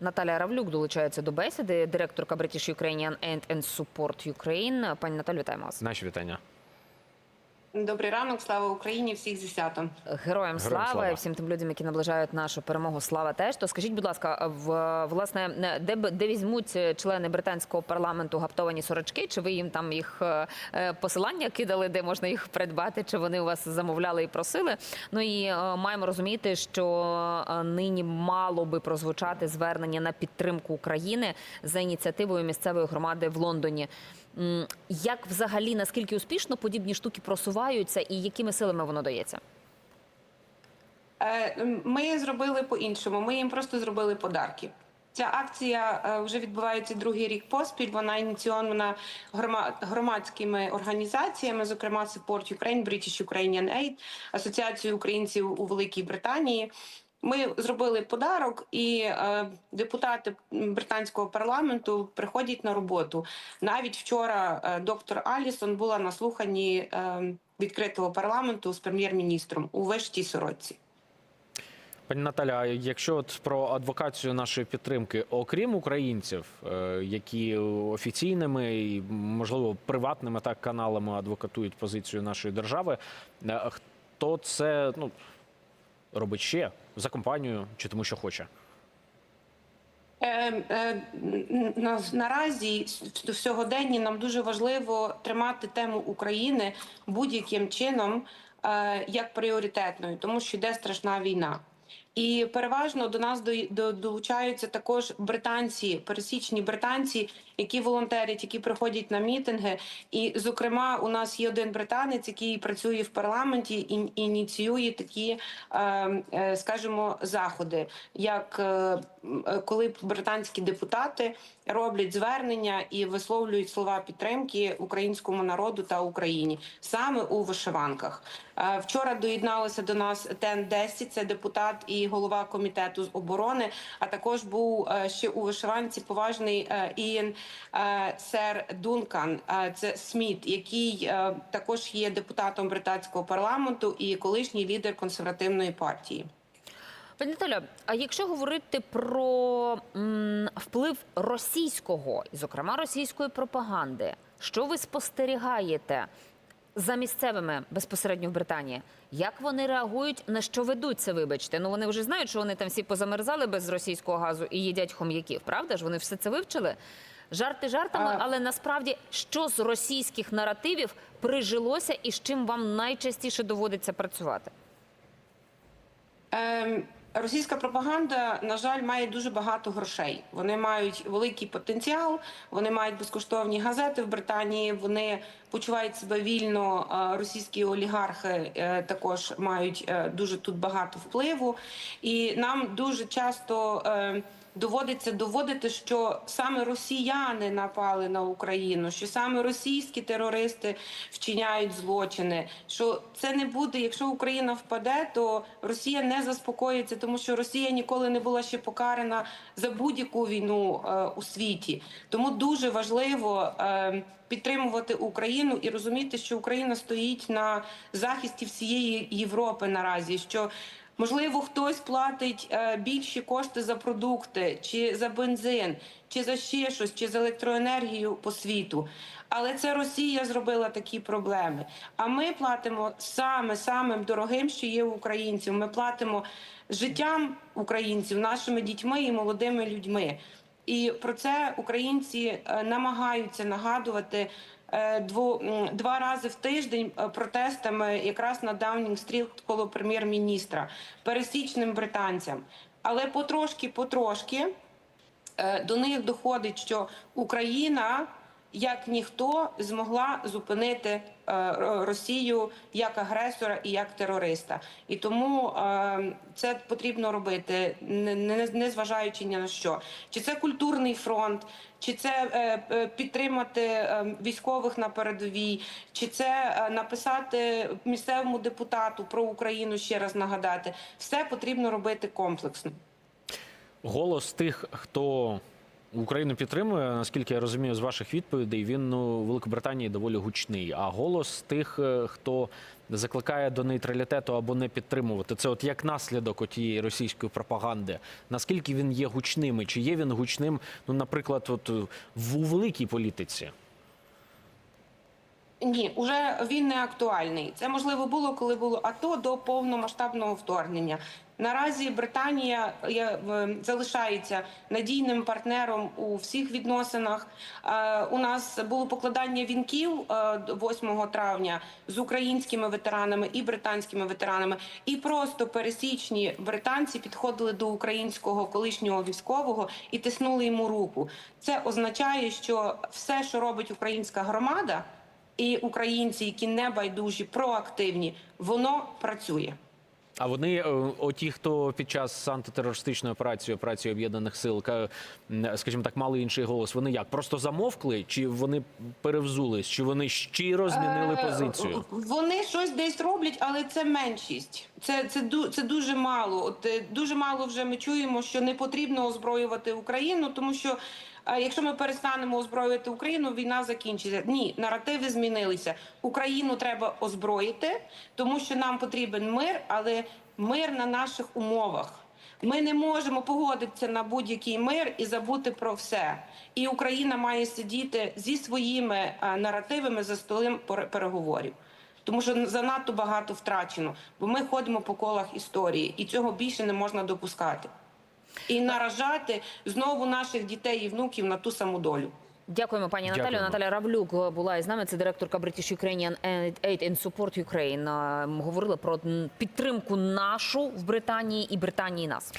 Наталя Равлюк долучається до бесіди, директорка British Ukrainian Aid and Support Ukraine. Пані Наталю, вітаємо вас. Наші вітання. Добрий ранок, слава Україні! Всіх зі святом. Героям слава, слава. і всім тим людям, які наближають нашу перемогу. Слава теж. То скажіть, будь ласка, в власне де де візьмуть члени британського парламенту гаптовані сорочки? Чи ви їм там їх е, е, посилання кидали, де можна їх придбати? Чи вони у вас замовляли і просили? Ну і е, маємо розуміти, що е, нині мало би прозвучати звернення на підтримку України за ініціативою місцевої громади в Лондоні. Як взагалі наскільки успішно подібні штуки просуваються, і якими силами воно дається? Е, Ми зробили по-іншому. Ми їм просто зробили подарки. Ця акція е, вже відбувається другий рік поспіль. Вона ініційована грома- громадськими організаціями, зокрема Support Ukraine, British Ukrainian Aid, Асоціацією українців у Великій Британії. Ми зробили подарок, і е, депутати британського парламенту приходять на роботу. Навіть вчора е, доктор Алісон була на слуханні е, відкритого парламенту з прем'єр-міністром у вишитій сорочці. Пані Наталя, якщо от про адвокацію нашої підтримки, окрім українців, е, які офіційними і можливо приватними так каналами адвокатують позицію нашої держави, е, хто це ну робить ще за компанію чи тому, що хоче? Е, е, на, наразі в сьогоденні нам дуже важливо тримати тему України будь-яким чином е, як пріоритетною, тому що йде страшна війна. І переважно до нас до, до, долучаються також британці, пересічні британці, які волонтерять, які приходять на мітинги. І, зокрема, у нас є один британець, який працює в парламенті і ініціює такі, е, е, скажімо, заходи, як е, коли британські депутати роблять звернення і висловлюють слова підтримки українському народу та Україні саме у вишиванках. Вчора доєдналися до нас Тен 10 це депутат і голова комітету з оборони. А також був е, ще у вишиванці поважний е, Ієн е, Сер Дункан. Це Сміт, який також є депутатом британського парламенту і колишній лідер консервативної партії. Пані Наталя, а якщо говорити про м, вплив російського, зокрема російської пропаганди, що ви спостерігаєте за місцевими безпосередньо в Британії? Як вони реагують, на що ведуться? Вибачте, ну вони вже знають, що вони там всі позамерзали без російського газу і їдять хом'яків. Правда ж? Вони все це вивчили? Жарти жартами, але насправді що з російських наративів прижилося і з чим вам найчастіше доводиться працювати? Ем, Російська пропаганда, на жаль, має дуже багато грошей. Вони мають великий потенціал, вони мають безкоштовні газети в Британії. Вони почувають себе вільно. Російські олігархи е, також мають е, дуже тут багато впливу, і нам дуже часто. Доводиться доводити, що саме росіяни напали на Україну, що саме російські терористи вчиняють злочини. Що це не буде, якщо Україна впаде, то Росія не заспокоїться, тому що Росія ніколи не була ще покарана за будь-яку війну е, у світі. Тому дуже важливо. Е, Підтримувати Україну і розуміти, що Україна стоїть на захисті всієї Європи наразі. Що Можливо, хтось платить е, більші кошти за продукти, чи за бензин, чи за ще щось, чи за електроенергію по світу. Але це Росія зробила такі проблеми. А ми платимо саме самим дорогим, що є у українців. Ми платимо життям українців, нашими дітьми і молодими людьми. І про це українці е, намагаються нагадувати два рази в тиждень е, протестами якраз на Даунінг стріт коло прем'єр-міністра, пересічним британцям. Але потрошки, потрошки е, до них доходить, що Україна, як ніхто, змогла зупинити е, Росію як агресора і як терориста. І тому е, це потрібно робити, не, зважаючи ні на що. Чи це культурний фронт, чи це е, підтримати військових на передовій, чи це написати місцевому депутату про Україну ще раз нагадати. Все потрібно робити комплексно. Голос тих, хто Україну підтримує, наскільки я розумію, з ваших відповідей він ну, у Великобританії доволі гучний. А голос тих, е, хто закликає до нейтралітету або не підтримувати, це от як наслідок отієї російської пропаганди. Наскільки він є гучним? Чи є він гучним, ну, наприклад, от е, в у великій політиці? Ні, уже він не актуальний. Це можливо було, коли було АТО до повномасштабного вторгнення. Наразі Британія є, залишається надійним партнером у всіх відносинах. Е, У нас було покладання вінків е, 8 травня з українськими ветеранами і британськими ветеранами, і просто пересічні британці підходили до українського колишнього військового і тиснули йому руку. Це означає, що все, що робить українська громада і українці, які не байдужі, проактивні, воно працює. А вони, е, оті, хто під час антитерористичної операції, операції об'єднаних сил, ка- скажімо так, мали інший голос. Вони як просто замовкли, чи вони перевзулись, чи вони щиро змінили Е, позицію? Вони щось десь роблять, але це меншість. Це, це, це дуже мало. От е, дуже мало вже ми чуємо, що не потрібно озброювати Україну, тому що. е, Якщо ми перестанемо озброювати Україну, війна закінчиться. Ні, наративи змінилися. Україну треба озброїти, тому що нам потрібен мир, але мир на наших умовах. Ми не можемо погодитися на будь-який мир і забути про все. І Україна має сидіти зі своїми е, наративами за столом пер- переговорів. Тому що занадто багато втрачено, бо ми ходимо по колах історії, і цього більше не можна допускати. І наражати знову наших дітей і внуків на ту саму долю. Дякуємо, пані. Дякуємо. Наталя Равлюк була із нами. Це директорка British Ukrainian Aid and Support Ukraine. Е, Говорили про підтримку нашу в Британії і Британії нас.